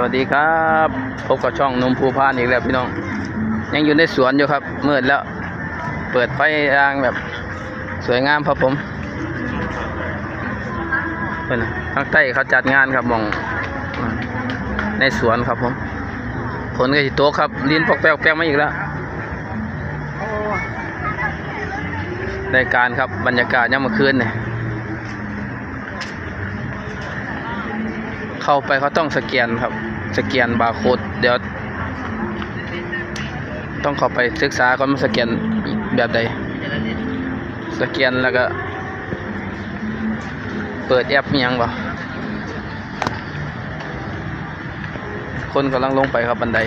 วัสดีครับพบกับช่องนุ่มภูพานอีกแล้วพี่น้อง ยังอยู่ในสวนอยู่ครับมืดแล้ว เปิดไฟรางแบบสวยงามครับผมเพิ่นน่ะข้างใต้เขาจัดงานครับมองในสวนครับผมผลก็สิโตกครับ ลิ้นปอกแป๊กแป๊กมาอีกแล้วรายการครับบรรยากาศยามมื้อคืนเนี่ย เข้าไปเขาต้องสแกนครับ สแกนบาร์โค้ดเดี๋ยว ต้องเข้าไปศึกษาก่อนมันสแกนแบบใด สแกนแล้วก็ เปิดแอปยังบ่คนกำลังลงไปครับบันได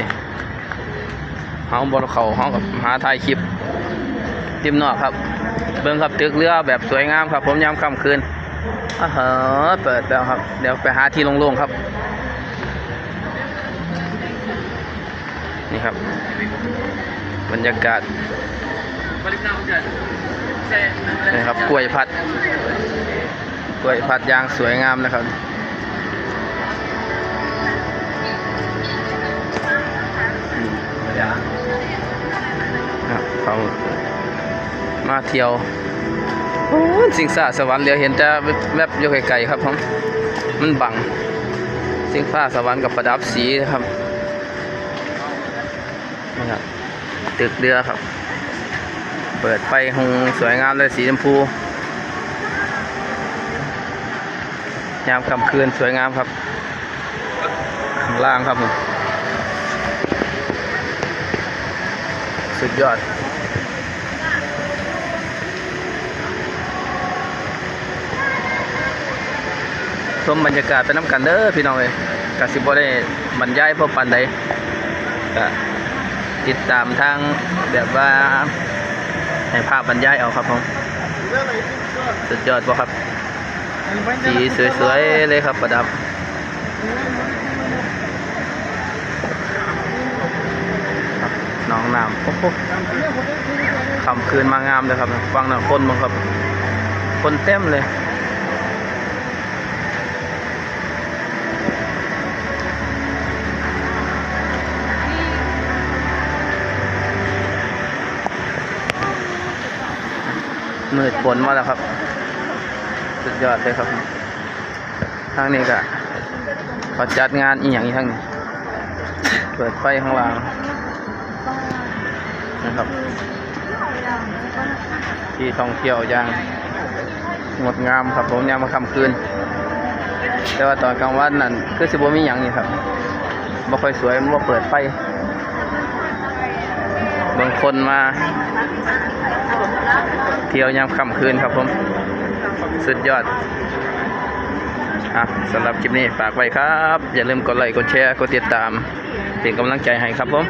เฮาบนเขาเฮากับหาถ่ายคลิปติมนอกครับ เบิ่งครับตึกเรือแบบสวยงามครับ ผมยามค่ำคืน อ่าฮะเปิดแล้วครับ เดี๋ยวไปหาที่โล่งๆครับ นี่ครับ บรรยากาศนี่ครับกล้วยพัด กล้วยพัดยางสวยงามนะครับครับเขามาเที่ยว สิงสาสวรรค์เดี๋ยวเห็นแต่แวบๆอยู่ไกลๆครับผมมันบังสิงฟ้าสวรรค์กับประดับสีครับนี่ครับตึกเรือครับ เปิดไฟหงสวยงามเลยสีชมพูยามค่ำคืนสวยงามครับข้างล่างครับผมสุดยอด ชมบรรยากาศไปน้ำกันเด้อพี่น้องเอ้ยกสิบ่ได้บรรยายพวกปันใดก็ติดตามทางแบบว่าให้ภาพบรรยายเอาครับผมสุดยอดบ่ครับสีสวยๆเลยครับประดับน้องน้ำโอ้โหคำคืนมางามเลยครับ ฟังนะคนมั้งครับ คนเต็มเลย มืดฝนมาแล้วครับ สุดยอดเลยครับ ทางนี้ก็เขาจัดงานอีกอย่างอีกทางนี้เปิดไฟข้างล่างนะครับที่ท่องเที่ยวอย่างงดงามครับผมยามมาค่ำคืน แต่ว่าตอนกลางวันนั่นคือสิบมีอย่างนี่ครับบ่ค่อยสวยมันบ่เปิดไฟบางคนมา ที่ยวยามค่ำคืนครับผม สุดยอดอะสำหรับคลิปนี้ฝากไว้ครับ อย่าลืมกดไลค์กดแชร์กดติดตาม เป็นกำลังใจให้ครับผม